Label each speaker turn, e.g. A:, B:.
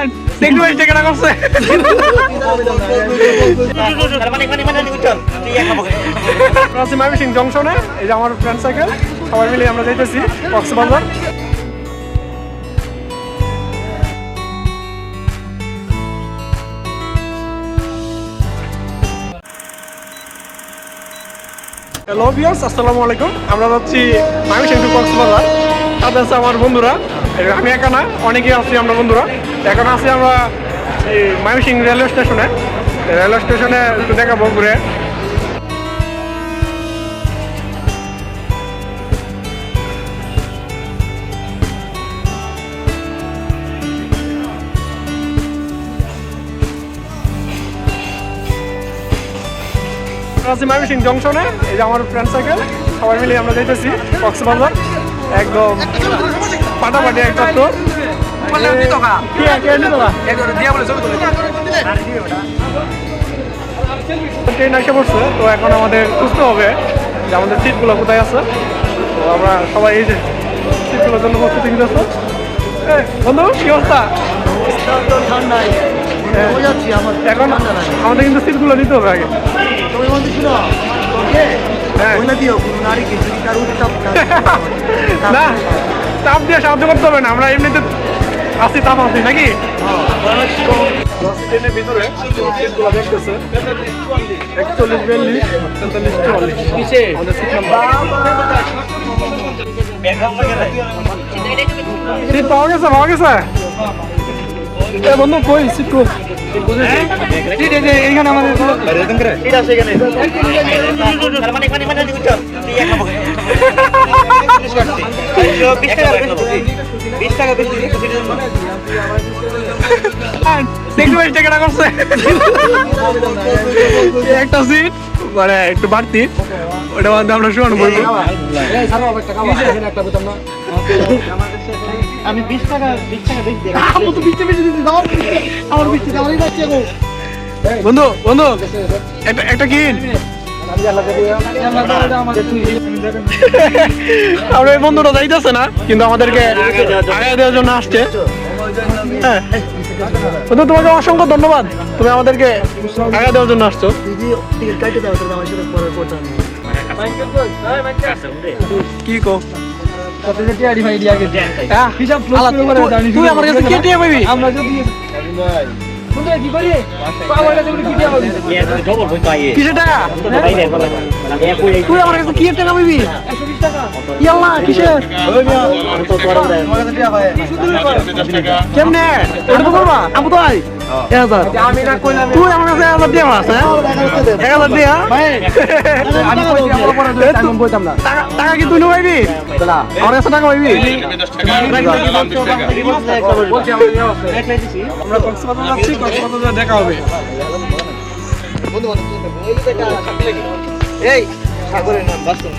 A: আমরা hello viewers আসসালামু আলাইকুম। আমরা যাচ্ছি ময়মনসিং কক্সবাজার। সাথে আছে আমার বন্ধুরা। আমি একা না, অনেকেই আছি আমরা বন্ধুরা। এখন আছি আমরা এই ময়মনসিং রেলওয়ে স্টেশনে। রেলওয়ে স্টেশনে দেখাবো ঘুরে। আছি ময়মনসিং জংশনে, এই যে আমার ফ্রেন্ড সাইকেল সবাই মিলে আমরা যাইতেছি, কক্সবাজার। একদম পাটাপাটি একটা তো ট্রেন এসে পড়ছে তো এখন আমাদের খুঁজতে হবে যে আমাদের সিটগুলো কোথায় আছে। তো আমরা সবাই এই যে সিটগুলোর জন্য প্রস্তুতি নিতেছে। এই, বন্ধু কি অবস্থা? হ্যাঁ। এখন আমাদের কিন্তু সিটগুলো নিতে হবে আগে। হ্যাঁ। না চাপ দিয়ে সাহায্য করতে হবে না আমরা এমনিতে আসি তাপ আছি নাকি ভিতরে একচল্লিশ বিয়াল্লিশ তেতাল্লিশ চুয়াল্লিশ সিট পাওয়া গেছে পাওয়া গেছে এ বন্ধু কই সিট কই সিট এই যে এইখানে আমাদের দেখতে পাচ্ছি টাকাটা করছে। একটা সিট মানে একটু বাড়তি। ওটা মধ্যে আমরা শুয়ানো বলব।
B: আমি বিশ টাকা বিশ টাকা বেশি
A: তো দিতে দাও। আমার যাচ্ছে বন্ধু বন্ধু একটা একটা কিন। আমরা এই বন্ধুটা যাইতেছে না কিন্তু আমাদেরকে আগে দেওয়ার জন্য আসছে। হ্যাঁ। বন্ধু তোমাকে অসংখ্য ধন্যবাদ। তুমি আমাদেরকে আগে দেওয়ার জন্য আসছো। কি কো? তুই আমার কাছে কে টিয়া পাবি?
B: আমরা যদি কোনটা কি করি? আমার কাছে কি
A: কিসে টাকা? তুই আমার কাছে কি টাকা পাবি? ইয়াল্লা কিসের? কেমনে? ওটা তো করবা আমি তো আই তুই আমার কাছে এক হাজার দিয়ে হ্যাঁ এক হাজার দিয়া
B: টাকা
A: কি তুই পাইবি আমার কাছে টাকা পাইবি আমরা কক্সবাজার যাচ্ছি কক্সবাজার দেখা হবে
B: এই সাগরের নাম বাস্তব